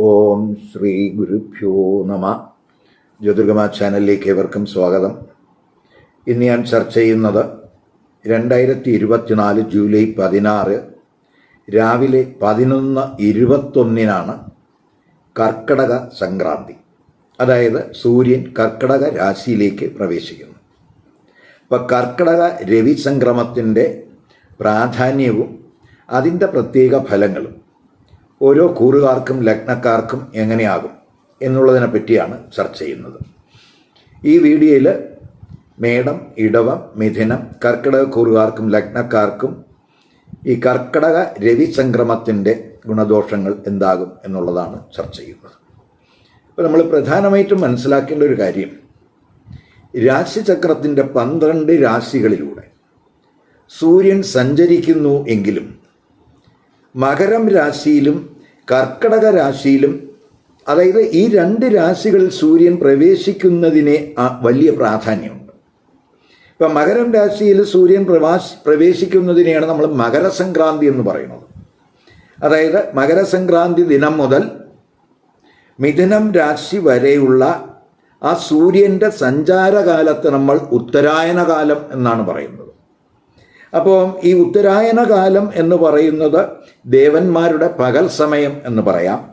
ഓം ശ്രീ ഗുരുഭ്യോ നമ. ജ്യോതിർഗമ ചാനലിലേക്ക് ഏവർക്കും സ്വാഗതം. ഇന്ന് ഞാൻ ചർച്ച ചെയ്യുന്നത് രണ്ടായിരത്തി ഇരുപത്തിനാല് ജൂലൈ പതിനാറ് രാവിലെ പതിനൊന്ന് ഇരുപത്തൊന്നിനാണ് കർക്കടക സംക്രാന്തി. അതായത് സൂര്യൻ കർക്കടക രാശിയിലേക്ക് പ്രവേശിക്കുന്നു. അപ്പം കർക്കടക രവി സംക്രമത്തിന്റെ പ്രാധാന്യവും അതിന്റെ പ്രത്യേക ഫലങ്ങളും ഓരോ കൂറുകാർക്കും ലഗ്നക്കാർക്കും എങ്ങനെയാകും എന്നുള്ളതിനെ പറ്റിയാണ് ചർച്ച ചെയ്യുന്നത്. ഈ വീഡിയോയിൽ മേടം ഇടവം മിഥുനം കർക്കിടക കൂറുകാർക്കും ലഗ്നക്കാർക്കും ഈ കർക്കിടക രവി സംക്രമത്തിന്റെ ഗുണദോഷങ്ങൾ എന്താകും എന്നുള്ളതാണ് ചർച്ച ചെയ്യുന്നത്. അപ്പോൾ നമ്മൾ പ്രധാനമായിട്ടും മനസ്സിലാക്കേണ്ട ഒരു കാര്യം രാശിചക്രത്തിന്റെ പന്ത്രണ്ട് രാശികളിലൂടെ സൂര്യൻ സഞ്ചരിക്കുന്നു എങ്കിലും മകരം രാശിയിലും കർക്കടക രാശിയിലും അതായത് ഈ രണ്ട് രാശികളിൽ സൂര്യൻ പ്രവേശിക്കുന്നതിനെ വലിയ പ്രാധാന്യമുണ്ട്. ഇപ്പം മകരം രാശിയിൽ സൂര്യൻ പ്രവാസ് പ്രവേശിക്കുന്നതിനെയാണ് നമ്മൾ മകരസംക്രാന്തി എന്ന് പറയുന്നത്. അതായത് മകരസംക്രാന്തി ദിനം മുതൽ മിഥുനം രാശി വരെയുള്ള ആ സൂര്യന്റെ സഞ്ചാരകാലത്ത് നമ്മൾ ഉത്തരായനകാലം എന്നാണ് പറയുന്നത്. അപ്പോൾ ഈ ഉത്തരായന കാലം എന്ന് പറയുന്നത് ദേവന്മാരുടെ പകൽ സമയം എന്ന് പറയാം.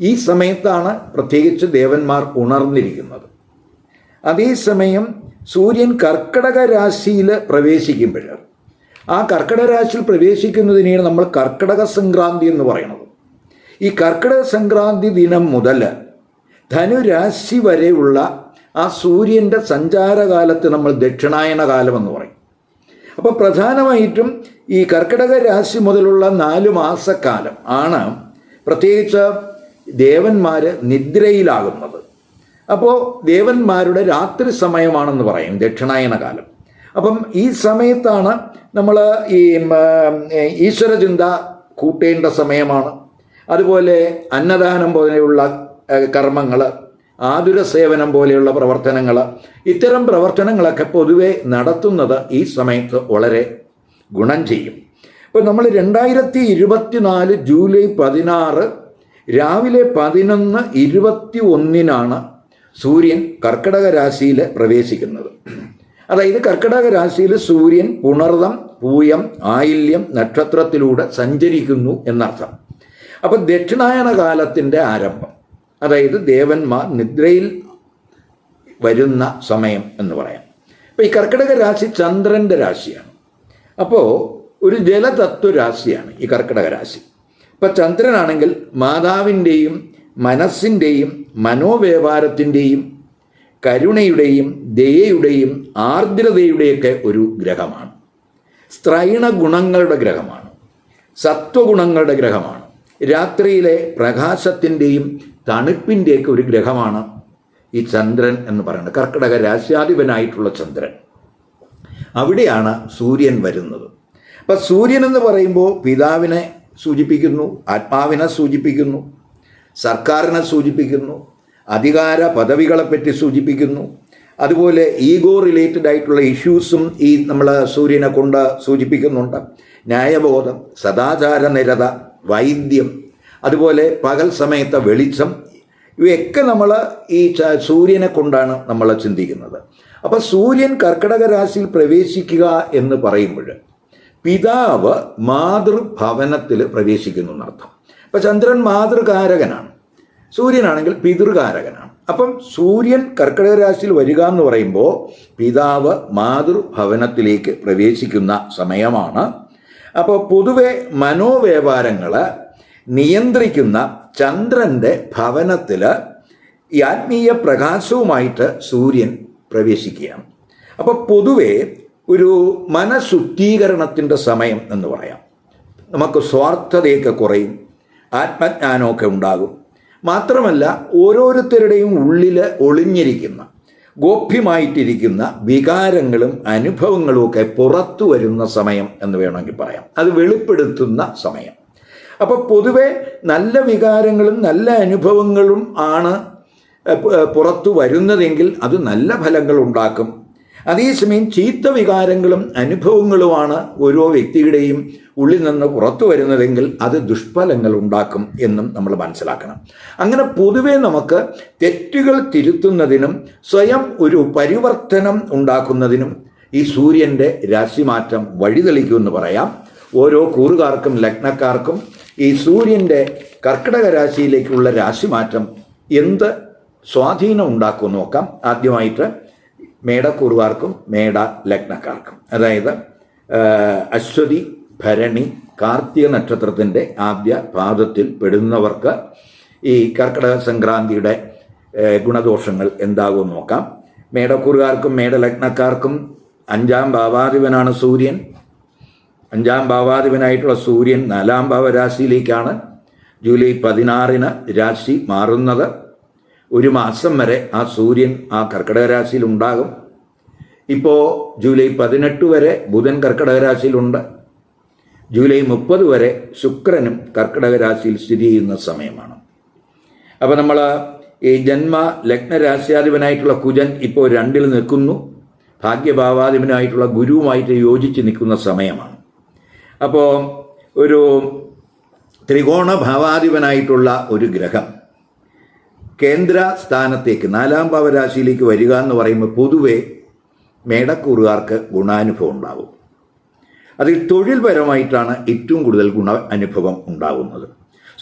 ഈ സമയത്താണ് പ്രത്യേകിച്ച് ദേവന്മാർ ഉണർന്നിരിക്കുന്നത്. അതേസമയം സൂര്യൻ കർക്കടക രാശിയിൽ പ്രവേശിക്കുമ്പോൾ ആ കർക്കടക രാശിയിൽ പ്രവേശിക്കുന്നതിനെയാണ് നമ്മൾ കർക്കടക സംക്രാന്തി എന്ന് പറയുന്നത്. ഈ കർക്കിടക സംക്രാന്തി ദിനം മുതൽ ധനുരാശി വരെയുള്ള ആ സൂര്യന്റെ സഞ്ചാരകാലത്ത് നമ്മൾ ദക്ഷിണായന കാലം എന്ന് പറയും. അപ്പോൾ പ്രധാനമായിട്ടും ഈ കർക്കിടക രാശി മുതലുള്ള നാല് മാസക്കാലം ആണ് പ്രത്യേകിച്ച് ദേവന്മാർ നിദ്രയിലാകുന്നത്. അപ്പോൾ ദേവന്മാരുടെ രാത്രി സമയമാണെന്ന് പറയും ദക്ഷിണായന കാലം. അപ്പം ഈ സമയത്താണ് നമ്മൾ ഈ ഈശ്വരചിന്ത കൂട്ടേണ്ട സമയമാണ്. അതുപോലെ അന്നദാനം പോലെയുള്ള കർമ്മങ്ങൾ ആതുര സേവനം പോലെയുള്ള പ്രവർത്തനങ്ങൾ ഇത്തരം പ്രവർത്തനങ്ങളൊക്കെ പൊതുവെ നടത്തുന്നത് ഈ സമയത്ത് വളരെ ഗുണം ചെയ്യും. ഇപ്പോൾ നമ്മൾ രണ്ടായിരത്തി ഇരുപത്തിനാല് ജൂലൈ പതിനാറ് രാവിലെ പതിനൊന്ന് ഇരുപത്തി ഒന്നിനാണ് സൂര്യൻ കർക്കിടക രാശിയിൽ പ്രവേശിക്കുന്നത്. അതായത് കർക്കിടക രാശിയിൽ സൂര്യൻ പുണർദം പൂയം ആയില്യം നക്ഷത്രത്തിലൂടെ സഞ്ചരിക്കുന്നു എന്നർത്ഥം. അപ്പം ദക്ഷിണായന കാലത്തിന്റെ ആരംഭം. അതായത് ദേവന്മാർ നിദ്രയിൽ വരുന്ന സമയം എന്ന് പറയാം. അപ്പോൾ ഈ കർക്കിടക രാശി ചന്ദ്രന്റെ രാശിയാണ്. അപ്പോൾ ഒരു ജലതത്വ രാശിയാണ് ഈ കർക്കിടക രാശി. ഇപ്പം ചന്ദ്രനാണെങ്കിൽ മാതാവിന്റെയും മനസ്സിന്റെയും മനോവ്യാപാരത്തിന്റെയും കരുണയുടെയും ദയയുടെയും ആർദ്രതയുടെയൊക്കെ ഒരു ഗ്രഹമാണ്. സ്ത്രൈണ ഗുണങ്ങളുടെ ഗ്രഹമാണ്. സത്വഗുണങ്ങളുടെ ഗ്രഹമാണ്. രാത്രിയിലെ പ്രകാശത്തിന്റെയും തണുപ്പിന്റെയൊക്കെ ഒരു ഗ്രഹമാണ് ഈ ചന്ദ്രൻ എന്ന് പറയുന്നത്. കർക്കിടക രാശ്യാധിപനായിട്ടുള്ള ചന്ദ്രൻ. അവിടെയാണ് സൂര്യൻ വരുന്നത്. അപ്പം സൂര്യൻ എന്ന് പറയുമ്പോൾ പിതാവിനെ സൂചിപ്പിക്കുന്നു ആത്മാവിനെ സൂചിപ്പിക്കുന്നു സർക്കാരിനെ സൂചിപ്പിക്കുന്നു അധികാര പദവികളെപ്പറ്റി സൂചിപ്പിക്കുന്നു. അതുപോലെ ഈഗോ റിലേറ്റഡ് ആയിട്ടുള്ള ഇഷ്യൂസും ഈ നമ്മൾ സൂര്യനെ കൊണ്ട് സൂചിപ്പിക്കുന്നുണ്ട്. ന്യായബോധം സദാചാര നിരത വൈദ്യം അതുപോലെ പകൽ സമയത്തെ വെളിച്ചം ഇവയൊക്കെ നമ്മൾ ഈ സൂര്യനെ കൊണ്ടാണ് നമ്മൾ ചിന്തിക്കുന്നത്. അപ്പോൾ സൂര്യൻ കർക്കിടക രാശിയിൽ പ്രവേശിക്കുക എന്ന് പറയുമ്പോൾ പിതാവ് മാതൃഭവനത്തിൽ പ്രവേശിക്കുന്നു എന്നർത്ഥം. അപ്പം ചന്ദ്രൻ മാതൃകാരകനാണ്. സൂര്യനാണെങ്കിൽ പിതൃകാരകനാണ്. അപ്പം സൂര്യൻ കർക്കിടക രാശിയിൽ വരിക എന്ന് പറയുമ്പോൾ പിതാവ് മാതൃഭവനത്തിലേക്ക് പ്രവേശിക്കുന്ന സമയമാണ്. അപ്പോൾ പൊതുവെ മനോവ്യാപാരങ്ങൾ നിയന്ത്രിക്കുന്ന ചന്ദ്രന്റെ ഭവനത്തിൽ ഈ ആത്മീയ പ്രകാശവുമായിട്ട് സൂര്യൻ പ്രവേശിക്കുകയാണ്. അപ്പോൾ പൊതുവെ ഒരു മനഃശുദ്ധീകരണത്തിന്റെ സമയം എന്ന് പറയാം. നമുക്ക് സ്വാർത്ഥതയൊക്കെ കുറയും ആത്മജ്ഞാനമൊക്കെ ഉണ്ടാകും. മാത്രമല്ല ഓരോരുത്തരുടെയും ഉള്ളിൽ ഒളിഞ്ഞിരിക്കുന്ന ഗോപ്യമായിട്ടിരിക്കുന്ന വികാരങ്ങളും അനുഭവങ്ങളും ഒക്കെ പുറത്തു വരുന്ന സമയം എന്ന് വേണമെങ്കിൽ പറയാം. അത് വെളിപ്പെടുത്തുന്ന സമയം. അപ്പോൾ പൊതുവെ നല്ല വികാരങ്ങളും നല്ല അനുഭവങ്ങളും ആണ് പുറത്തു വരുന്നതെങ്കിൽ അത് നല്ല ഫലങ്ങൾ ഉണ്ടാക്കും. അതേസമയം ചീത്ത വികാരങ്ങളും അനുഭവങ്ങളുമാണ് ഓരോ വ്യക്തിയുടെയും ഉള്ളിൽ നിന്ന് പുറത്തു വരുന്നതെങ്കിൽ അത് ദുഷ്ഫലങ്ങൾ ഉണ്ടാക്കും എന്നും നമ്മൾ മനസ്സിലാക്കണം. അങ്ങനെ പൊതുവെ നമുക്ക് തെറ്റുകൾ തിരുത്തുന്നതിനും സ്വയം ഒരു പരിവർത്തനം ഉണ്ടാക്കുന്നതിനും ഈ സൂര്യന്റെ രാശിമാറ്റം വഴിതെളിക്കുമെന്ന് പറയാം. ഓരോ കൂറുകാർക്കും ലഗ്നക്കാർക്കും ഈ സൂര്യന്റെ കർക്കിടക രാശിയിലേക്കുള്ള രാശിമാറ്റം എന്ത് സ്വാധീനം ഉണ്ടാക്കും നോക്കാം. ആദ്യമായിട്ട് മേടക്കൂറുകാർക്കും മേട ലഗ്നക്കാർക്കും. അതായത് അശ്വതി ഭരണി കാർത്തിക നക്ഷത്രത്തിന്റെ ആദ്യ പാദത്തിൽ പെടുന്നവർക്ക് ഈ കർക്കിടക സംക്രാന്തിയുടെ ഗുണദോഷങ്ങൾ എന്താകും നോക്കാം. മേടക്കൂറുകാർക്കും മേടലഗ്നക്കാർക്കും അഞ്ചാം ഭാവാധിപനാണ് സൂര്യൻ. അഞ്ചാം ഭാവാധിപനായിട്ടുള്ള സൂര്യൻ നാലാം ഭാവരാശിയിലേക്കാണ് ജൂലൈ പതിനാറിന് രാശി മാറുന്നത്. ഒരു മാസം വരെ ആ സൂര്യൻ ആ കർക്കിടക രാശിയിൽ ഉണ്ടാകും ഇപ്പോൾ ജൂലൈ പതിനെട്ട് വരെ ബുധൻ കർക്കിടക രാശിയിലുണ്ട്. ജൂലൈ മുപ്പത് വരെ ശുക്രനും കർക്കിടക രാശിയിൽ സ്ഥിതി ചെയ്യുന്ന സമയമാണ്. അപ്പോൾ നമ്മൾ ഈ ജന്മ ലഗ്നരാശ്യാധിപനായിട്ടുള്ള കുജൻ ഇപ്പോൾ രണ്ടിൽ നിൽക്കുന്നു. ഭാഗ്യഭാവാധിപനായിട്ടുള്ള ഗുരുവുമായിട്ട് യോജിച്ച് നിൽക്കുന്ന സമയമാണ്. അപ്പോൾ ഒരു ത്രികോണ ഭാവാധിപനായിട്ടുള്ള ഒരു ഗ്രഹം കേന്ദ്ര സ്ഥാനത്തേക്ക് നാലാം ഭാവരാശിയിലേക്ക് വരിക എന്ന് പറയുമ്പോൾ പൊതുവെ മേടക്കൂറുകാർക്ക് ഗുണാനുഭവം ഉണ്ടാവും. അതിൽ തൊഴിൽപരമായിട്ടാണ് ഏറ്റവും കൂടുതൽ ഗുണ അനുഭവം ഉണ്ടാകുന്നത്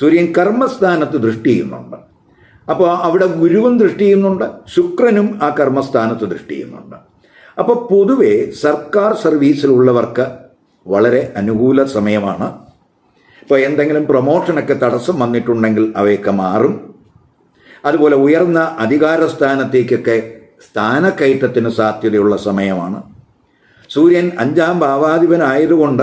സൂര്യൻ കർമ്മസ്ഥാനത്ത് ദൃഷ്ടി ചെയ്യുന്നുണ്ട്. അപ്പോൾ അവിടെ ഗുരുവും ദൃഷ്ടി ചെയ്യുന്നുണ്ട് ശുക്രനും ആ കർമ്മസ്ഥാനത്ത് ദൃഷ്ടി ചെയ്യുന്നുണ്ട്. അപ്പോൾ പൊതുവെ സർക്കാർ സർവീസിലുള്ളവർക്ക് വളരെ അനുകൂല സമയമാണ്. ഇപ്പോൾ എന്തെങ്കിലും പ്രൊമോഷനൊക്കെ തടസ്സം വന്നിട്ടുണ്ടെങ്കിൽ അവയൊക്കെ മാറും. അതുപോലെ ഉയർന്ന അധികാര സ്ഥാനത്തേക്കൊക്കെ സ്ഥാനക്കയറ്റത്തിന് സാധ്യതയുള്ള സമയമാണ്. സൂര്യൻ അഞ്ചാം ഭാവാധിപനായതുകൊണ്ട്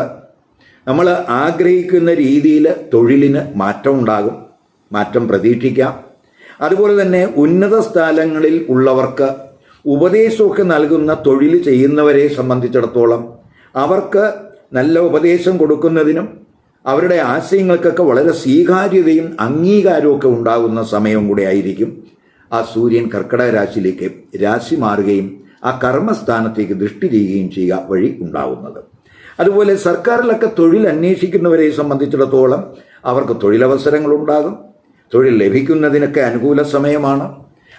നമ്മൾ ആഗ്രഹിക്കുന്ന രീതിയിൽ തൊഴിലിന് മാറ്റം ഉണ്ടാകും. മാറ്റം പ്രതീക്ഷിക്കാം. അതുപോലെ തന്നെ ഉന്നത സ്ഥലങ്ങളിൽ ഉള്ളവർക്ക് ഉപദേശമൊക്കെ നൽകുന്ന തൊഴിൽ ചെയ്യുന്നവരെ സംബന്ധിച്ചിടത്തോളം അവർക്ക് നല്ല ഉപദേശം കൊടുക്കുന്നതിനും അവരുടെ ആശയങ്ങൾക്കൊക്കെ വളരെ സ്വീകാര്യതയും അംഗീകാരവും ഉണ്ടാകുന്ന സമയവും കൂടെ ആയിരിക്കും ആ സൂര്യൻ കർക്കിടക രാശിയിലേക്ക് രാശി മാറുകയും ആ കർമ്മസ്ഥാനത്തേക്ക് ദൃഷ്ടി ചെയ്യുകയും ചെയ്യുക വഴി ഉണ്ടാകുന്നത് അതുപോലെ സർക്കാരിലൊക്കെ തൊഴിൽ അന്വേഷിക്കുന്നവരെ സംബന്ധിച്ചിടത്തോളം അവർക്ക് തൊഴിലവസരങ്ങളുണ്ടാകും. തൊഴിൽ ലഭിക്കുന്നതിനൊക്കെ അനുകൂല സമയമാണ്.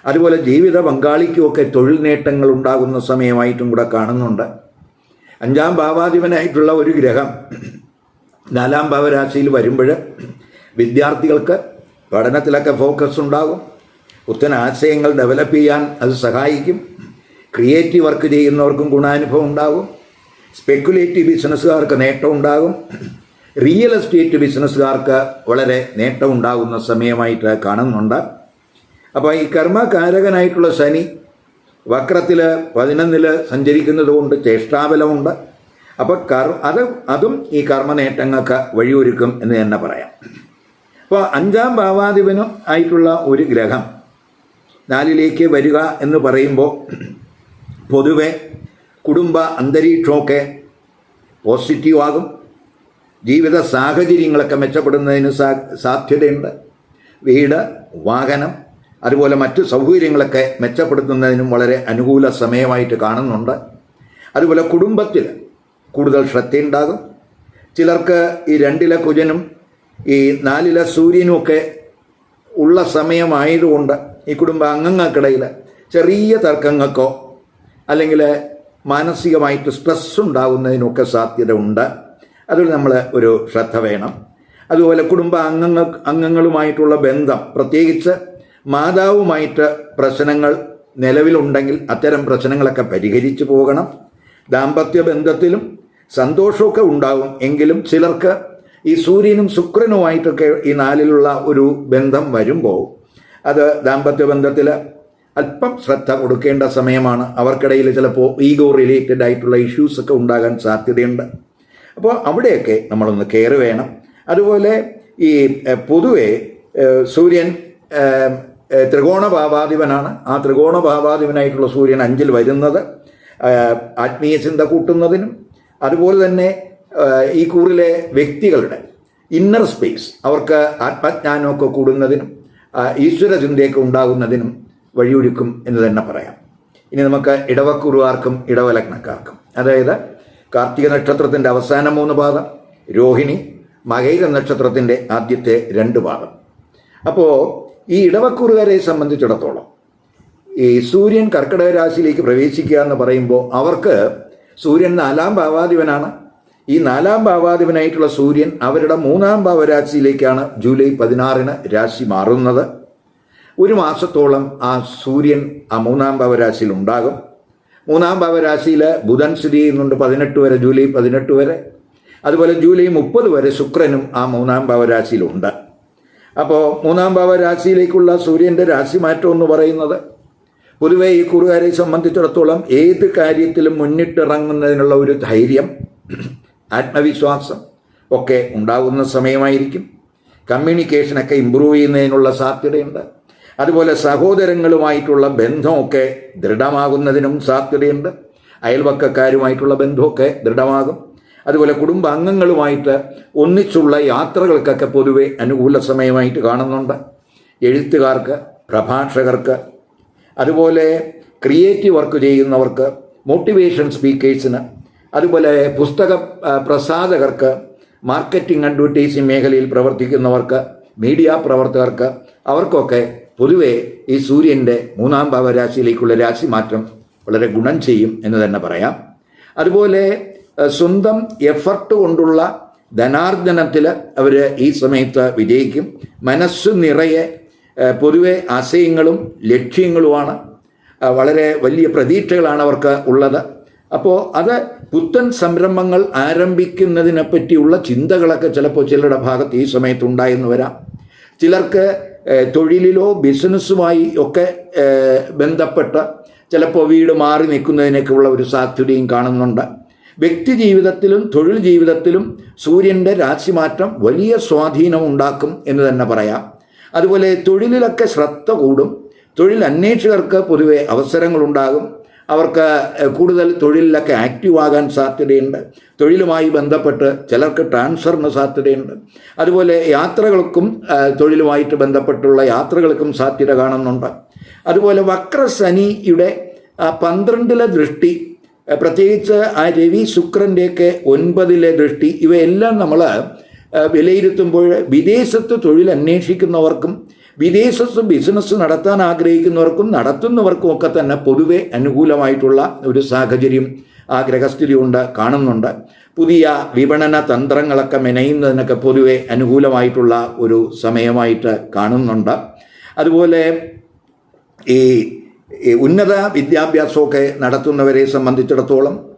അതുപോലെ ജീവിത പങ്കാളിക്കുമൊക്കെ തൊഴിൽ നേട്ടങ്ങൾ ഉണ്ടാകുന്ന സമയമായിട്ടും കൂടെ കാണുന്നുണ്ട്. അഞ്ചാം ഭാവാധിപനായിട്ടുള്ള ഒരു ഗ്രഹം നാലാം ഭാവരാശിയിൽ വരുമ്പോൾ വിദ്യാർത്ഥികൾക്ക് പഠനത്തിലൊക്കെ ഫോക്കസ് ഉണ്ടാകും. പുത്തൻ ആശയങ്ങൾ ഡെവലപ്പ് ചെയ്യാൻ അത് സഹായിക്കും. ക്രിയേറ്റീവ് വർക്ക് ചെയ്യുന്നവർക്കും ഗുണാനുഭവം ഉണ്ടാകും. സ്പെക്കുലേറ്റീവ് ബിസിനസ്സുകാർക്ക് നേട്ടം ഉണ്ടാകും. റിയൽ എസ്റ്റേറ്റ് ബിസിനസ്സുകാർക്ക് വളരെ നേട്ടം ഉണ്ടാകുന്ന സമയമായിട്ട് കാണുന്നുണ്ട്. അപ്പോൾ ഈ കർമ്മകാരകനായിട്ടുള്ള ശനി വക്രത്തിൽ പതിനൊന്നിൽ സഞ്ചരിക്കുന്നത് കൊണ്ട് ചേഷ്ടാബലമുണ്ട്. അപ്പോൾ കർ അത് അതും ഈ കർമ്മ നേട്ടങ്ങൾക്ക് വഴിയൊരുക്കും എന്ന് തന്നെ പറയാം. അപ്പോൾ അഞ്ചാം ഭാവാധിപനും ആയിട്ടുള്ള ഒരു ഗ്രഹം നാലിലേക്ക് വരിക എന്ന് പറയുമ്പോൾ പൊതുവെ കുടുംബ അന്തരീക്ഷമൊക്കെ പോസിറ്റീവാകും ജീവിത സാഹചര്യങ്ങളൊക്കെ മെച്ചപ്പെടുന്നതിന് സാധ്യതയുണ്ട്. വീട് വാഹനം അതുപോലെ മറ്റു സൗകര്യങ്ങളൊക്കെ മെച്ചപ്പെടുത്തുന്നതിനും വളരെ അനുകൂല സമയമായിട്ട് കാണുന്നുണ്ട്. അതുപോലെ കുടുംബത്തിൽ കൂടുതൽ ശ്രദ്ധയുണ്ടാകും. ചിലർക്ക് ഈ രണ്ടിലെ കുജനും ഈ നാലിലെ സൂര്യനും ഒക്കെ ഉള്ള സമയമായതുകൊണ്ട് ഈ കുടുംബ അംഗങ്ങൾക്കിടയിൽ ചെറിയ തർക്കങ്ങൾക്കോ അല്ലെങ്കിൽ മാനസികമായിട്ട് സ്ട്രെസ് ഉണ്ടാകുന്നതിനൊക്കെ സാധ്യത ഉണ്ട്. അതിൽ നമ്മൾ ഒരു ശ്രദ്ധ വേണം. അതുപോലെ കുടുംബ അംഗങ്ങൾ അംഗങ്ങളുമായിട്ടുള്ള ബന്ധം പ്രത്യേകിച്ച് മാതാവുമായിട്ട് പ്രശ്നങ്ങൾ നിലവിലുണ്ടെങ്കിൽ അത്തരം പ്രശ്നങ്ങളൊക്കെ പരിഹരിച്ചു പോകണം. ദാമ്പത്യ ബന്ധത്തിലും സന്തോഷമൊക്കെ ഉണ്ടാകും എങ്കിലും ചിലർക്ക് ഈ സൂര്യനും ശുക്രനുമായിട്ടൊക്കെ ഈ നാലിലുള്ള ഒരു ബന്ധം വരുമ്പോൾ അത് ദാമ്പത്യ ബന്ധത്തിൽ അല്പം ശ്രദ്ധ കൊടുക്കേണ്ട സമയമാണ്. അവർക്കിടയിൽ ചിലപ്പോൾ ഈഗോ റിലേറ്റഡ് ആയിട്ടുള്ള ഇഷ്യൂസൊക്കെ ഉണ്ടാകാൻ സാധ്യതയുണ്ട്. അപ്പോൾ അവിടെയൊക്കെ നമ്മളൊന്ന് കെയർ വേണം. അതുപോലെ ഈ പൊതുവെ സൂര്യൻ ത്രികോണ ഭാവാധിപനാണ് ആ ത്രികോണ ഭാവാധിപനായിട്ടുള്ള സൂര്യൻ അഞ്ചിൽ വരുന്നത്. ആത്മീയ ചിന്ത കൂട്ടുന്നതിനും അതുപോലെ തന്നെ ഈ കൂറിലെ വ്യക്തികളുടെ ഇന്നർ സ്പേസ് അവർക്ക് ആത്മജ്ഞാനമൊക്കെ കൂടുന്നതിനും ഈശ്വര ചിന്തയൊക്കെ ഉണ്ടാകുന്നതിനും വഴിയൊരുക്കും എന്ന് തന്നെ പറയാം. ഇനി നമുക്ക് ഇടവക്കുറുവാർക്കും ഇടവലഗ്നക്കാർക്കും. അതായത് കാർത്തിക നക്ഷത്രത്തിന്റെ അവസാന മൂന്ന് പാദം രോഹിണി മകൈര നക്ഷത്രത്തിന്റെ ആദ്യത്തെ രണ്ട് പാദം. അപ്പോൾ ഈ ഇടവക്കൂറുകാരെ സംബന്ധിച്ചിടത്തോളം ഈ സൂര്യൻ കർക്കിടക രാശിയിലേക്ക് പ്രവേശിക്കുക എന്ന് പറയുമ്പോൾ അവർക്ക് സൂര്യൻ നാലാം ഭാവാധിപനാണ്. ഈ നാലാം ഭാവാധിപനായിട്ടുള്ള സൂര്യൻ അവരുടെ മൂന്നാം ഭാവരാശിയിലേക്കാണ് ജൂലൈ പതിനാറിന് രാശി മാറുന്നത്. ഒരു മാസത്തോളം ആ സൂര്യൻ ആ മൂന്നാം ഭാവരാശിയിൽ ഉണ്ടാകും. മൂന്നാം ഭാവരാശിയിൽ ബുധൻ സ്ഥിതി ചെയ്യുന്നുണ്ട് പതിനെട്ട് വരെ ജൂലൈ പതിനെട്ട് വരെ. അതുപോലെ ജൂലൈ മുപ്പത് വരെ ശുക്രനും ആ മൂന്നാം ഭാവരാശിയിലുണ്ട്. അപ്പോൾ മൂന്നാം ഭാവ രാശിയിലേക്കുള്ള സൂര്യന്റെ രാശിമാറ്റം എന്ന് പറയുന്നത് പൊതുവെ ഈ കുറുകാരെ സംബന്ധിച്ചിടത്തോളം ഏത് കാര്യത്തിലും മുന്നിട്ടിറങ്ങുന്നതിനുള്ള ഒരു ധൈര്യം ആത്മവിശ്വാസം ഒക്കെ ഉണ്ടാകുന്ന സമയമായിരിക്കും. കമ്മ്യൂണിക്കേഷനൊക്കെ ഇമ്പ്രൂവ് ചെയ്യുന്നതിനുള്ള സാധ്യതയുണ്ട്. അതുപോലെ സഹോദരങ്ങളുമായിട്ടുള്ള ബന്ധമൊക്കെ ദൃഢമാകുന്നതിനും സാധ്യതയുണ്ട്. അയൽവക്കക്കാരുമായിട്ടുള്ള ബന്ധമൊക്കെ ദൃഢമാകും. അതുപോലെ കുടുംബാംഗങ്ങളുമായിട്ട് ഒന്നിച്ചുള്ള യാത്രകൾക്കൊക്കെ പൊതുവെ അനുകൂല സമയമായിട്ട് കാണുന്നുണ്ട്. എഴുത്തുകാർക്ക് പ്രഭാഷകർക്ക് അതുപോലെ ക്രിയേറ്റീവ് വർക്ക് ചെയ്യുന്നവർക്ക് മോട്ടിവേഷൻ സ്പീക്കേഴ്സിന് അതുപോലെ പുസ്തക പ്രസാധകർക്ക് മാർക്കറ്റിംഗ് അഡ്വർടൈസിംഗ് മേഖലയിൽ പ്രവർത്തിക്കുന്നവർക്ക് മീഡിയ പ്രവർത്തകർക്ക് അവർക്കൊക്കെ പൊതുവെ ഈ സൂര്യന്റെ മൂന്നാം ഭാവരാശിയിലേക്കുള്ള രാശിമാറ്റം വളരെ ഗുണം ചെയ്യും എന്ന് തന്നെ പറയാം. അതുപോലെ സ്വന്തം എഫർട്ട് കൊണ്ടുള്ള ധനാർജനത്തിൽ അവർ ഈ സമയത്ത് വിജയിക്കും. മനസ്സ് നിറയെ പൊതുവെ ആശയങ്ങളും ലക്ഷ്യങ്ങളുമാണ്. വളരെ വലിയ പ്രതീക്ഷകളാണ് അവർക്ക് ഉള്ളത്. അപ്പോൾ അത് പുത്തൻ സംരംഭങ്ങൾ ആരംഭിക്കുന്നതിനെ പറ്റിയുള്ള ചിന്തകളൊക്കെ ചിലപ്പോൾ ചിലരുടെ ഭാഗത്ത് ഈ സമയത്ത് ഉണ്ടായെന്ന് വരാം. ചിലർക്ക് തൊഴിലിലോ ബിസിനസ്സുമായി ഒക്കെ ബന്ധപ്പെട്ട് ചിലപ്പോൾ വീട് മാറി നിൽക്കുന്നതിനൊക്കെയുള്ള ഒരു സാധ്യതയും കാണുന്നുണ്ട്. വ്യക്തി ജീവിതത്തിലും തൊഴിൽ ജീവിതത്തിലും സൂര്യന്റെ രാശിമാറ്റം വലിയ സ്വാധീനം ഉണ്ടാക്കും എന്ന് തന്നെ പറയാം. അതുപോലെ തൊഴിലിലൊക്കെ ശ്രദ്ധ കൂടും. തൊഴിൽ അന്വേഷകർക്ക് പൊതുവെ അവസരങ്ങളുണ്ടാകും. അവർക്ക് കൂടുതൽ തൊഴിലിലൊക്കെ ആക്റ്റീവ് ആകാൻ സാധ്യതയുണ്ട്. തൊഴിലുമായി ബന്ധപ്പെട്ട് ചിലർക്ക് ട്രാൻസ്ഫറിന് സാധ്യതയുണ്ട്. അതുപോലെ യാത്രകൾക്കും തൊഴിലുമായിട്ട് ബന്ധപ്പെട്ടുള്ള യാത്രകൾക്കും സാധ്യത കാണുന്നുണ്ട്. അതുപോലെ വക്രശനിയുടെ പന്ത്രണ്ടിലെ ദൃഷ്ടി പ്രത്യേകിച്ച് ആ രവി ശുക്രന്റെയൊക്കെ ഒൻപതിലെ ദൃഷ്ടി ഇവയെല്ലാം നമ്മൾ വിലയിരുത്തുമ്പോൾ വിദേശത്ത് തൊഴിൽ അന്വേഷിക്കുന്നവർക്കും വിദേശത്ത് ബിസിനസ് നടത്താൻ ആഗ്രഹിക്കുന്നവർക്കും നടത്തുന്നവർക്കും ഒക്കെ തന്നെ പൊതുവെ അനുകൂലമായിട്ടുള്ള ഒരു സാഹചര്യം ആ ഗ്രഹസ്ഥിതി കൊണ്ട് കാണുന്നുണ്ട്. പുതിയ വിപണന തന്ത്രങ്ങളൊക്കെ മെനയുന്നതിനൊക്കെ പൊതുവെ അനുകൂലമായിട്ടുള്ള ഒരു സമയമായിട്ട് കാണുന്നുണ്ട്. അതുപോലെ ഈ ഉന്നത വിദ്യാഭ്യാസമൊക്കെ നടത്തുന്നവരെ സംബന്ധിച്ചിടത്തോളം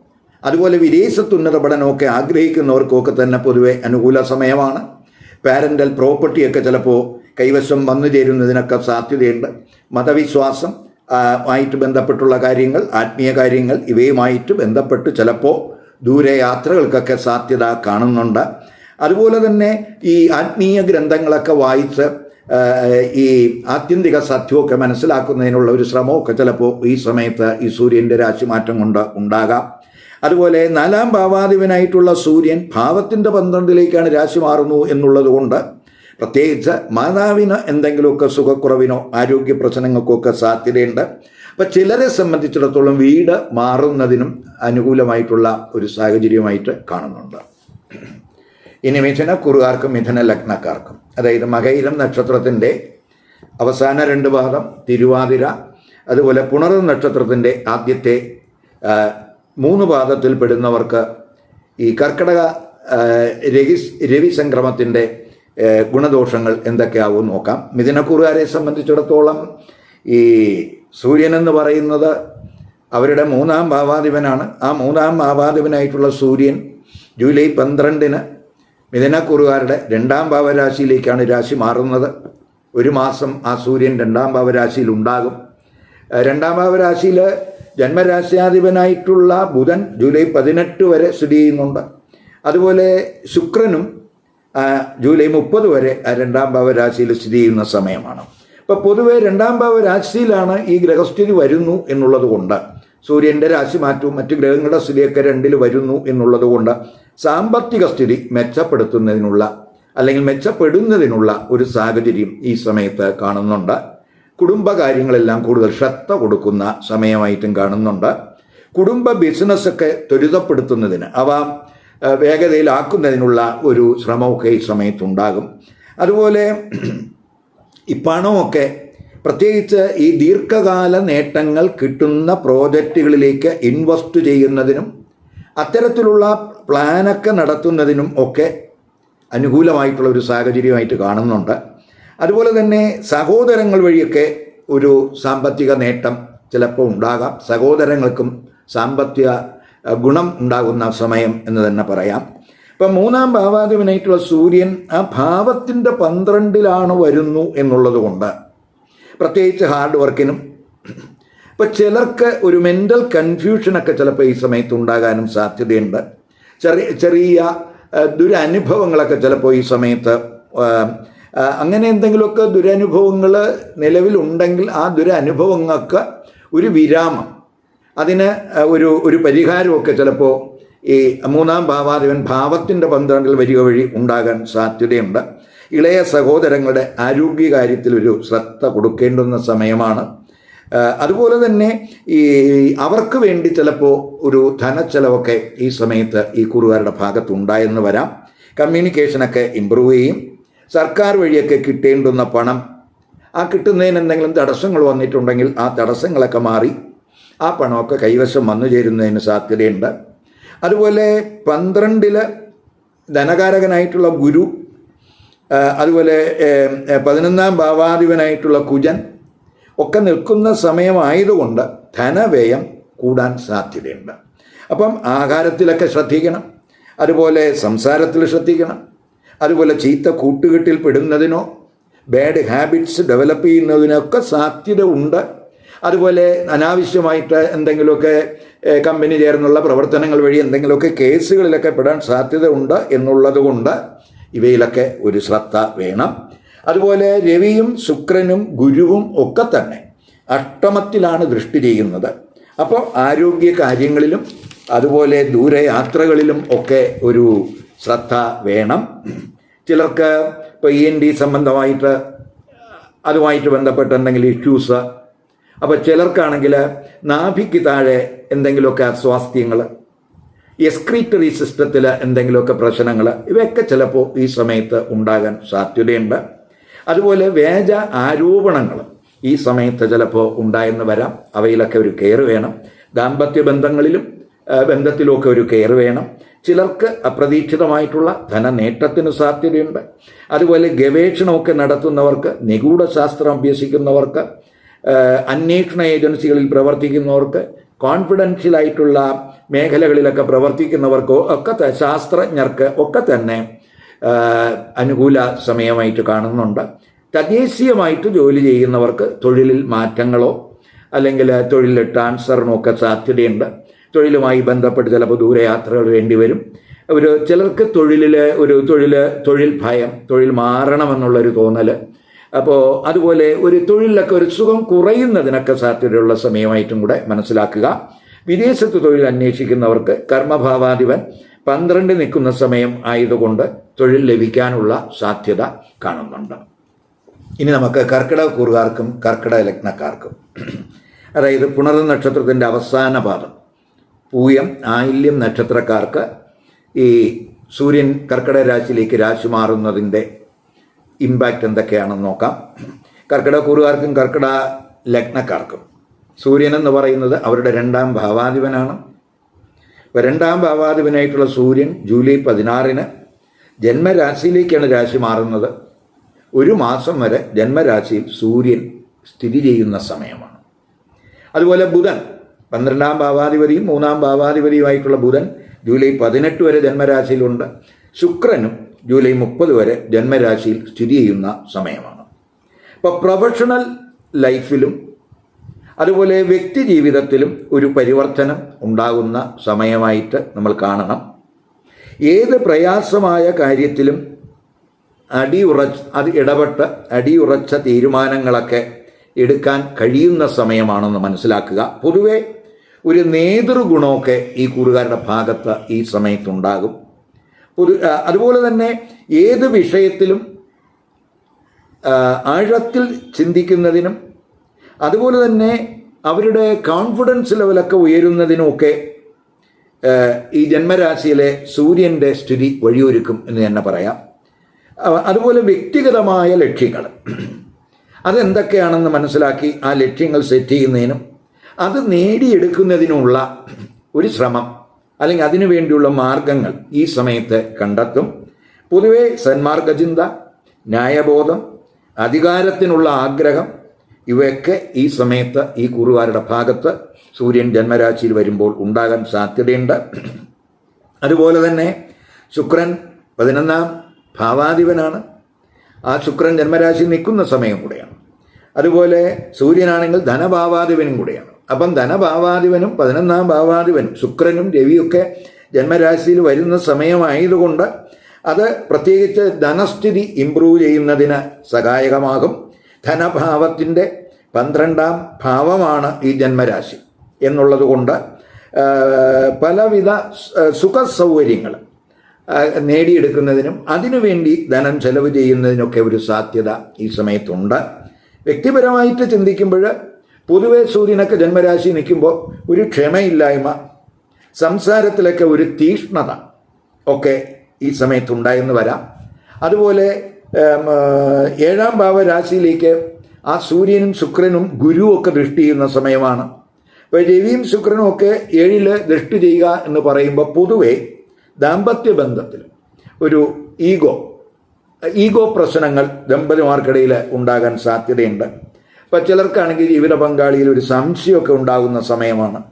അതുപോലെ വിദേശത്ത് ഉന്നത പഠനമൊക്കെ ആഗ്രഹിക്കുന്നവർക്കൊക്കെ തന്നെ പൊതുവെ അനുകൂല സമയമാണ്. പാരന്റൽ പ്രോപ്പർട്ടിയൊക്കെ ചിലപ്പോൾ കൈവശം വന്നു ചേരുന്നതിനൊക്കെ സാധ്യതയുണ്ട്. മതവിശ്വാസം ആയിട്ട് ബന്ധപ്പെട്ടുള്ള കാര്യങ്ങൾ ആത്മീയ കാര്യങ്ങൾ ഇവയുമായിട്ട് ബന്ധപ്പെട്ട് ചിലപ്പോൾ ദൂരയാത്രകൾക്കൊക്കെ സാധ്യത കാണുന്നുണ്ട്. അതുപോലെ തന്നെ ഈ ആത്മീയ ഗ്രന്ഥങ്ങളൊക്കെ വായിച്ച് ഈ ആത്യന്തിക സത്യമൊക്കെ മനസ്സിലാക്കുന്നതിനുള്ള ഒരു ശ്രമമൊക്കെ ചിലപ്പോൾ ഈ സമയത്ത് ഈ സൂര്യന്റെ രാശിമാറ്റം കൊണ്ട് ഉണ്ടാകാം. അതുപോലെ നാലാം ഭാവാധിപനായിട്ടുള്ള സൂര്യൻ ഭാവത്തിന്റെ പന്ത്രണ്ടിലേക്കാണ് രാശി മാറുന്നു എന്നുള്ളത് കൊണ്ട് പ്രത്യേകിച്ച് മാതാവിന് എന്തെങ്കിലുമൊക്കെ സുഖക്കുറവിനോ ആരോഗ്യ പ്രശ്നങ്ങൾക്കൊക്കെ സാധ്യതയുണ്ട്. അപ്പം ചിലരെ സംബന്ധിച്ചിടത്തോളം വീട് മാറുന്നതിനും അനുകൂലമായിട്ടുള്ള ഒരു സാഹചര്യമായിട്ട് കാണുന്നുണ്ട്. ഇനി മിഥുന കുറുകാർക്കും മിഥുന ലഗ്നക്കാർക്കും. അതായത് മകയിലം നക്ഷത്രത്തിന്റെ അവസാന രണ്ട് ഭാഗം തിരുവാതിര അതുപോലെ പുണർ നക്ഷത്രത്തിന്റെ ആദ്യത്തെ മൂന്ന് പാദത്തിൽ പെടുന്നവർക്ക് ഈ കർക്കിടക രവി രവിസംക്രമത്തിന്റെ ഗുണദോഷങ്ങൾ എന്തൊക്കെയാവും നോക്കാം. മിഥുനക്കുറുകാരെ സംബന്ധിച്ചിടത്തോളം ഈ സൂര്യൻ എന്ന് പറയുന്നത് അവരുടെ മൂന്നാം ഭാവാധിപനാണ്. ആ മൂന്നാം ഭാവാധിപനായിട്ടുള്ള സൂര്യൻ ജൂലൈ പന്ത്രണ്ടിന് മിഥുനക്കുറുകാരുടെ രണ്ടാം ഭാവരാശിയിലേക്കാണ് രാശി മാറുന്നത്. ഒരു മാസം ആ സൂര്യൻ രണ്ടാം ഭാവരാശിയിൽ ഉണ്ടാകും. രണ്ടാം ഭാവരാശിയിൽ ജന്മരാശ്യാധിപനായിട്ടുള്ള ബുധൻ ജൂലൈ പതിനെട്ട് വരെ സ്ഥിതി ചെയ്യുന്നുണ്ട്. അതുപോലെ ശുക്രനും ജൂലൈ മുപ്പത് വരെ രണ്ടാം ഭാവരാശിയിൽ സ്ഥിതി ചെയ്യുന്ന സമയമാണ്. അപ്പോൾ പൊതുവേ രണ്ടാം ഭാവരാശിയിലാണ് ഈ ഗ്രഹസ്ഥിതി വരുന്നു എന്നുള്ളത് കൊണ്ട് സൂര്യന്റെ രാശി മാറ്റവും മറ്റ് ഗ്രഹങ്ങളുടെ സ്ഥിതിയൊക്കെ രണ്ടിൽ വരുന്നു എന്നുള്ളത് കൊണ്ട് സാമ്പത്തിക സ്ഥിതി മെച്ചപ്പെടുത്തുന്നതിനുള്ള അല്ലെങ്കിൽ മെച്ചപ്പെടുന്നതിനുള്ള ഒരു സാഹചര്യം ഈ സമയത്ത് കാണുന്നുണ്ട്. കുടുംബകാര്യങ്ങളെല്ലാം കൂടുതൽ ശ്രദ്ധ കൊടുക്കുന്ന സമയമായിട്ടും കാണുന്നുണ്ട്. കുടുംബ ബിസിനസ്സൊക്കെ ത്വരിതപ്പെടുത്തുന്നതിന് അവ വേഗതയിലാക്കുന്നതിനുള്ള ഒരു ശ്രമമൊക്കെ ഈ സമയത്തുണ്ടാകും. അതുപോലെ ഈ പണമൊക്കെ പ്രത്യേകിച്ച് ഈ ദീർഘകാല നേട്ടങ്ങൾ കിട്ടുന്ന പ്രോജക്റ്റുകളിലേക്ക് ഇൻവെസ്റ്റ് ചെയ്യുന്നതിനും അത്തരത്തിലുള്ള പ്ലാനൊക്കെ നടത്തുന്നതിനും ഒക്കെ അനുകൂലമായിട്ടുള്ള ഒരു സാഹചര്യമായിട്ട് കാണുന്നുണ്ട്. അതുപോലെ തന്നെ സഹോദരങ്ങൾ വഴിയൊക്കെ ഒരു സാമ്പത്തിക നേട്ടം ചിലപ്പോൾ ഉണ്ടാകാം. സഹോദരങ്ങൾക്കും സാമ്പത്തിക ഗുണം ഉണ്ടാകുന്ന സമയം എന്ന് തന്നെ പറയാം. ഇപ്പം മൂന്നാം ഭാവാധിപനായിട്ടുള്ള സൂര്യൻ ആ ഭാവത്തിന്റെ പന്ത്രണ്ടിലാണ് വരുന്നു എന്നുള്ളത് കൊണ്ട് പ്രത്യേകിച്ച് ഹാർഡ് വർക്കിനും ഇപ്പം ചിലർക്ക് ഒരു മെന്റൽ കൺഫ്യൂഷനൊക്കെ ചിലപ്പോൾ ഈ സമയത്ത് ഉണ്ടാകാനും സാധ്യതയുണ്ട്. ചെറിയ ചെറിയ ദുരനുഭവങ്ങളൊക്കെ ചിലപ്പോൾ ഈ സമയത്ത് അങ്ങനെ എന്തെങ്കിലുമൊക്കെ ദുരനുഭവങ്ങൾ നിലവിലുണ്ടെങ്കിൽ ആ ദുരനുഭവങ്ങൾക്ക് ഒരു വിരാമം. അതിന് ഒരു ഒരു പരിഹാരമൊക്കെ ചിലപ്പോൾ ഈ മൂന്നാം ഭാവാധിപൻ ഭാവത്തിന്റെ പന്ത്രണ്ടിൽ വരിക വഴി ഉണ്ടാകാൻ സാധ്യതയുണ്ട്. ഇളയ സഹോദരങ്ങളുടെ ആരോഗ്യകാര്യത്തിൽ ഒരു ശ്രദ്ധ കൊടുക്കേണ്ടുന്ന സമയമാണ്. അതുപോലെ തന്നെ ഈ അവർക്ക് വേണ്ടി ചിലപ്പോൾ ഒരു ധനച്ചെലവൊക്കെ ഈ സമയത്ത് ഈ കുറുകാരുടെ ഭാഗത്തുണ്ടായെന്ന് വരാം. കമ്മ്യൂണിക്കേഷനൊക്കെ ഇമ്പ്രൂവ് ചെയ്യും. സർക്കാർ വഴിയൊക്കെ കിട്ടേണ്ടുന്ന പണം ആ കിട്ടുന്നതിന് എന്തെങ്കിലും തടസ്സങ്ങൾ വന്നിട്ടുണ്ടെങ്കിൽ ആ തടസ്സങ്ങളൊക്കെ മാറി ആ പണമൊക്കെ കൈവശം വന്നു ചേരുന്നതിന് സാധ്യതയുണ്ട്. അതുപോലെ പന്ത്രണ്ടിൽ ധനകാരകനായിട്ടുള്ള ഗുരു അതുപോലെ പതിനൊന്നാം ഭാവാധിപനായിട്ടുള്ള കുജൻ ഒക്കെ നിൽക്കുന്ന സമയമായതുകൊണ്ട് ധനവ്യയം കൂടാൻ സാധ്യതയുണ്ട്. അപ്പം ആഹാരത്തിലൊക്കെ ശ്രദ്ധിക്കണം അതുപോലെ സംസാരത്തിൽ ശ്രദ്ധിക്കണം അതുപോലെ ചീത്ത കൂട്ടുകെട്ടിൽ പെടുന്നതിനോ ബാഡ് ഹാബിറ്റ്സ് ഡെവലപ്പ് ചെയ്യുന്നതിനൊക്കെ സാധ്യത ഉണ്ട്. അതുപോലെ അനാവശ്യമായിട്ട് എന്തെങ്കിലുമൊക്കെ കമ്പനി ചേർന്നുള്ള പ്രവർത്തനങ്ങൾ വഴി എന്തെങ്കിലുമൊക്കെ കേസുകളിലൊക്കെ പെടാൻ സാധ്യത ഉണ്ട് എന്നുള്ളത് കൊണ്ട് ഇവയിലൊക്കെ ഒരു ശ്രദ്ധ വേണം. അതുപോലെ രവിയും ശുക്രനും ഗുരുവും ഒക്കെ തന്നെ അഷ്ടമത്തിലാണ് ദൃഷ്ടി ചെയ്യുന്നത്. അപ്പോൾ ആരോഗ്യ കാര്യങ്ങളിലും അതുപോലെ ദൂരയാത്രകളിലും ഒക്കെ ഒരു ശ്രദ്ധ വേണം. ചിലർക്ക് ഇപ്പോൾ ഇ എൻ ഡി സംബന്ധമായിട്ട് അതുമായിട്ട് ബന്ധപ്പെട്ട എന്തെങ്കിലും ഇഷ്യൂസ് അപ്പോൾ ചിലർക്കാണെങ്കിൽ നാഭിക്ക് താഴെ എന്തെങ്കിലുമൊക്കെ അസ്വാസ്ഥ്യങ്ങൾ എക്സ്ക്രീറ്ററി സിസ്റ്റത്തിൽ എന്തെങ്കിലുമൊക്കെ പ്രശ്നങ്ങൾ ഇവയൊക്കെ ചിലപ്പോൾ ഈ സമയത്ത് ഉണ്ടാകാൻ സാധ്യതയുണ്ട്. അതുപോലെ വേജ ആരോപണങ്ങൾ ഈ സമയത്ത് ചിലപ്പോൾ ഉണ്ടായെന്ന് വരാം. അവയിലൊക്കെ ഒരു കെയർ വേണം. ദാമ്പത്യ ബന്ധങ്ങളിലും ബന്ധത്തിലുമൊക്കെ ഒരു കെയർ വേണം. ചിലർക്ക് അപ്രതീക്ഷിതമായിട്ടുള്ള ധനനേട്ടത്തിന് സാധ്യതയുണ്ട്. അതുപോലെ ഗവേഷണമൊക്കെ നടത്തുന്നവർക്ക് നിഗൂഢശാസ്ത്രം അഭ്യസിക്കുന്നവർക്ക് അന്വേഷണ ഏജൻസികളിൽ പ്രവർത്തിക്കുന്നവർക്ക് കോൺഫിഡൻഷ്യൽ ആയിട്ടുള്ള മേഖലകളിലൊക്കെ പ്രവർത്തിക്കുന്നവർക്കോ ഒക്കെ ശാസ്ത്രജ്ഞർക്ക് ഒക്കെ തന്നെ അനുകൂല സമയമായിട്ട് കാണുന്നുണ്ട്. തദ്ദേശീയമായിട്ട് ജോലി ചെയ്യുന്നവർക്ക് തൊഴിലിൽ മാറ്റങ്ങളോ അല്ലെങ്കിൽ തൊഴിൽ ട്രാൻസ്ഫറിനോ ഒക്കെ സാധ്യതയുണ്ട്. തൊഴിലുമായി ബന്ധപ്പെട്ട് ചിലപ്പോൾ ദൂരയാത്രകൾ വേണ്ടി വരും. ഒരു ചിലർക്ക് തൊഴിലിൽ ഒരു തൊഴിൽ തൊഴിൽ ഭയം തൊഴിൽ മാറണമെന്നുള്ളൊരു തോന്നൽ അപ്പോൾ അതുപോലെ ഒരു തൊഴിലിലൊക്കെ ഒരു സുഖം കുറയുന്നതിനൊക്കെ സാധ്യതയുള്ള സമയമായിട്ടും കൂടെ മനസ്സിലാക്കുക. വിദേശത്ത് തൊഴിൽ അന്വേഷിക്കുന്നവർക്ക് കർമ്മഭാവാധിപൻ പന്ത്രണ്ട് നിൽക്കുന്ന സമയം ആയതുകൊണ്ട് തൊഴിൽ ലഭിക്കാനുള്ള സാധ്യത കാണുന്നുണ്ട്. ഇനി നമുക്ക് കർക്കിടക കൂറുകാർക്കും കർക്കിടക ലഗ്നക്കാർക്കും. അതായത് പുണർ നക്ഷത്രത്തിന്റെ അവസാന പാദം. പൂയം ആയില്യം നക്ഷത്രക്കാർക്ക് ഈ സൂര്യൻ കർക്കിടക രാശിയിലേക്ക് രാശി മാറുന്നതിന്റെ ഇമ്പാക്റ്റ് എന്തൊക്കെയാണെന്ന് നോക്കാം. കർക്കിടക്കൂറുകാർക്കും കർക്കിട ലഗ്നക്കാർക്കും സൂര്യൻ എന്ന് പറയുന്നത് അവരുടെ രണ്ടാം ഭാവാധിപനാണ്. രണ്ടാം ഭാവാധിപനായിട്ടുള്ള സൂര്യൻ ജൂലൈ പതിനാറിന് ജന്മരാശിയിലേക്കാണ് രാശി മാറുന്നത്. ഒരു മാസം വരെ ജന്മരാശിയിൽ സൂര്യൻ സ്ഥിതി ചെയ്യുന്ന സമയമാണ്. അതുപോലെ ബുധൻ പന്ത്രണ്ടാം ഭാവാധിപതിയും മൂന്നാം ഭാവാധിപതിയുമായിട്ടുള്ള ബുധൻ ജൂലൈ പതിനെട്ട് വരെ ജന്മരാശിയിലുണ്ട്. ശുക്രനും ജൂലൈ മുപ്പത് വരെ ജന്മരാശിയിൽ സ്ഥിതി ചെയ്യുന്ന സമയമാണ്. അപ്പോൾ പ്രൊഫഷണൽ ലൈഫിലും അതുപോലെ വ്യക്തി ജീവിതത്തിലും ഒരു പരിവർത്തനം ഉണ്ടാകുന്ന സമയമായിട്ട് നമ്മൾ കാണണം. ഏത് പ്രയാസമായ കാര്യത്തിലും അടിയുറച്ച് അത് ഇടപെട്ട് അടിയുറച്ച തീരുമാനങ്ങളൊക്കെ എടുക്കാൻ കഴിയുന്ന സമയമാണെന്ന് മനസ്സിലാക്കുക. പൊതുവെ ഒരു നേതൃഗുണമൊക്കെ ഈ കൂറുകാരുടെ ഭാഗത്ത് ഈ സമയത്തുണ്ടാകും. ആ, അതുപോലെ തന്നെ ഏത് വിഷയത്തിലും ആഴത്തിൽ ചിന്തിക്കുന്നതിനും അതുപോലെ തന്നെ അവരുടെ കോൺഫിഡൻസ് ലെവലൊക്കെ ഉയരുന്നതിനുമൊക്കെ ഈ ജന്മരാശിയിലെ സൂര്യന്റെ സ്ഥിതി വഴിയൊരുക്കും എന്ന് തന്നെ പറയാം. അതുപോലെ വ്യക്തിഗതമായ ലക്ഷ്യങ്ങൾ. അതെന്തൊക്കെയാണെന്ന് മനസ്സിലാക്കി ആ ലക്ഷ്യങ്ങൾ സെറ്റ് ചെയ്യുന്നതിനും അത് നേടിയെടുക്കുന്നതിനുമുള്ള ഒരു ശ്രമം. അല്ലെങ്കിൽ അതിനു വേണ്ടിയുള്ള മാർഗങ്ങൾ ഈ സമയത്ത് കണ്ടെത്തും. പൊതുവെ സന്മാർഗചിന്ത ന്യായബോധം അധികാരത്തിനുള്ള ആഗ്രഹം ഇവയൊക്കെ ഈ സമയത്ത് ഈ കുറുവാരുടെ ഭാഗത്ത് സൂര്യൻ ജന്മരാശിയിൽ വരുമ്പോൾ ഉണ്ടാകാൻ സാധ്യതയുണ്ട്. അതുപോലെ തന്നെ ശുക്രൻ പതിനൊന്നാം ഭാവാധിപനാണ്. ആ ശുക്രൻ ജന്മരാശിയിൽ നിൽക്കുന്ന സമയം കൂടെയാണ്. അതുപോലെ സൂര്യനാണെങ്കിൽ ധനഭാവാധിപനും കൂടെയാണ്. അപ്പം ധനഭാവാധിപനും പതിനൊന്നാം ഭാവാധിപനും ശുക്രനും രവിയൊക്കെ ജന്മരാശിയിൽ വരുന്ന സമയമായതുകൊണ്ട് അത് പ്രത്യേകിച്ച് ധനസ്ഥിതി ഇംപ്രൂവ് ചെയ്യുന്നതിന് സഹായകമാകും. ധനഭാവത്തിന്റെ പന്ത്രണ്ടാം ഭാവമാണ് ഈ ജന്മരാശി എന്നുള്ളതുകൊണ്ട് പലവിധ സുഖസൗകര്യങ്ങൾ സുഖ സൗകര്യങ്ങൾ നേടിയെടുക്കുന്നതിനും അതിനുവേണ്ടി ധനം ചെലവ് ചെയ്യുന്നതിനൊക്കെ ഒരു സാധ്യത ഈ സമയത്തുണ്ട്. വ്യക്തിപരമായിട്ട് ചിന്തിക്കുമ്പോൾ പൊതുവെ സൂര്യനൊക്കെ ജന്മരാശി നിൽക്കുമ്പോൾ ഒരു ക്ഷമയില്ലായ്മ സംസാരത്തിലൊക്കെ ഒരു തീഷ്ണത ഒക്കെ ഈ സമയത്തുണ്ടായെന്ന് വരാം. അതുപോലെ ഏഴാം ഭാവരാശിയിലേക്ക് ആ സൂര്യനും ശുക്രനും ഗുരുവും ഒക്കെ ദൃഷ്ടി ചെയ്യുന്ന സമയമാണ്. അപ്പോൾ രവിയും ശുക്രനും ഒക്കെ ഏഴിൽ ദൃഷ്ടി ചെയ്യുക എന്ന് പറയുമ്പോൾ പൊതുവെ ദാമ്പത്യ ബന്ധത്തിൽ ഒരു ഈഗോ ഈഗോ പ്രശ്നങ്ങൾ ദമ്പതിമാർക്കിടയിൽ ഉണ്ടാകാൻ സാധ്യതയുണ്ട്. അപ്പം ചിലർക്കാണെങ്കിൽ ജീവിത പങ്കാളിയിൽ ഒരു സംശയമൊക്കെ ഉണ്ടാകുന്ന സമയമാണ്.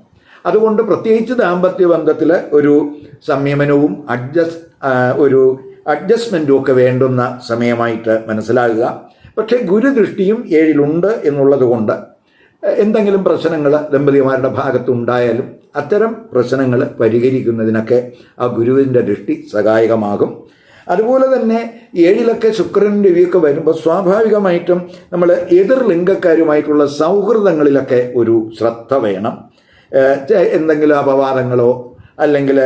അതുകൊണ്ട് പ്രത്യേകിച്ച് ദാമ്പത്യ ബന്ധത്തിൽ ഒരു സംയമനവും അഡ്ജസ്റ്റ് ഒരു അഡ്ജസ്റ്റ്മെന്റും ഒക്കെ വേണ്ടുന്ന സമയമായിട്ട് മനസ്സിലാകുക. പക്ഷേ ഗുരുദൃഷ്ടിയും ഏഴിലുണ്ട് എന്നുള്ളത് കൊണ്ട് എന്തെങ്കിലും പ്രശ്നങ്ങൾ ദമ്പതിമാരുടെ ഭാഗത്തുണ്ടായാലും അത്തരം പ്രശ്നങ്ങൾ പരിഹരിക്കുന്നതിനൊക്കെ ആ ഗുരുവിന്റെ ദൃഷ്ടി സഹായകമാകും. അതുപോലെ തന്നെ ഏഴിലൊക്കെ ശുക്രന്റെ ഇവയൊക്കെ വരുമ്പോൾ സ്വാഭാവികമായിട്ടും നമ്മൾ എതിർ ലിംഗക്കാരുമായിട്ടുള്ള സൗഹൃദങ്ങളിലൊക്കെ ഒരു ശ്രദ്ധ വേണം. എന്തെങ്കിലും അപവാദങ്ങളോ അല്ലെങ്കിൽ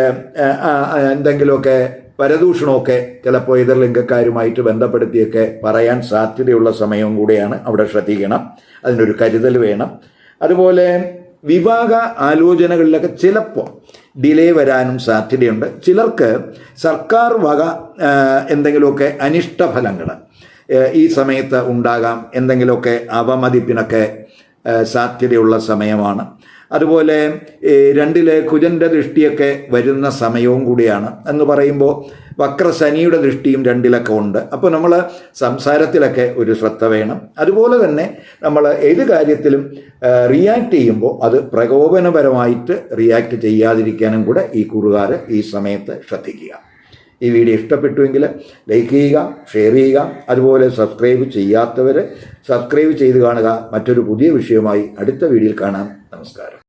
എന്തെങ്കിലുമൊക്കെ പരദൂഷണമൊക്കെ ചിലപ്പോൾ എതിർ ലിംഗക്കാരുമായിട്ട് ബന്ധപ്പെടുത്തിയൊക്കെ പറയാൻ സാധ്യതയുള്ള സമയവും കൂടിയാണ് അവിടെ ശ്രദ്ധിക്കണം. അതിനൊരു കരുതൽ വേണം. അതുപോലെ വിവാഹ ആലോചനകളിലൊക്കെ ചിലപ്പോൾ ഡിലേ വരാനും സാധ്യതയുണ്ട്. ചിലർക്ക് സർക്കാർ വക എന്തെങ്കിലുമൊക്കെ അനിഷ്ടഫലങ്ങൾ ഈ സമയത്ത് ഉണ്ടാകാം. എന്തെങ്കിലുമൊക്കെ അവമതിപ്പിനൊക്കെ സാധ്യതയുള്ള സമയമാണ്. അതുപോലെ രണ്ടിലെ കുജന്റെ ദൃഷ്ടിയൊക്കെ വരുന്ന സമയവും കൂടിയാണ്. എന്ന് പറയുമ്പോൾ വക്രശനിയുടെ ദൃഷ്ടിയും രണ്ടിലൊക്കെ ഉണ്ട്. അപ്പോൾ നമ്മൾ സംസാരത്തിലൊക്കെ ഒരു ശ്രദ്ധ വേണം. അതുപോലെ തന്നെ നമ്മൾ ഏത് കാര്യത്തിലും റിയാക്ട് ചെയ്യുമ്പോൾ അത് പ്രകോപനപരമായിട്ട് റിയാക്ട് ചെയ്യാതിരിക്കാനും കൂടെ ഈ കുറുകാർ ഈ സമയത്ത് ശ്രദ്ധിക്കുക. ഈ വീഡിയോ ഇഷ്ടപ്പെട്ടുവെങ്കിൽ ലൈക്ക് ചെയ്യുക ഷെയർ ചെയ്യുക അതുപോലെ സബ്സ്ക്രൈബ് ചെയ്യാത്തവർ സബ്സ്ക്രൈബ് ചെയ്ത് കാണുക. മറ്റൊരു പുതിയ വിഷയമായി അടുത്ത വീഡിയോയിൽ കാണാം. നമസ്കാരം.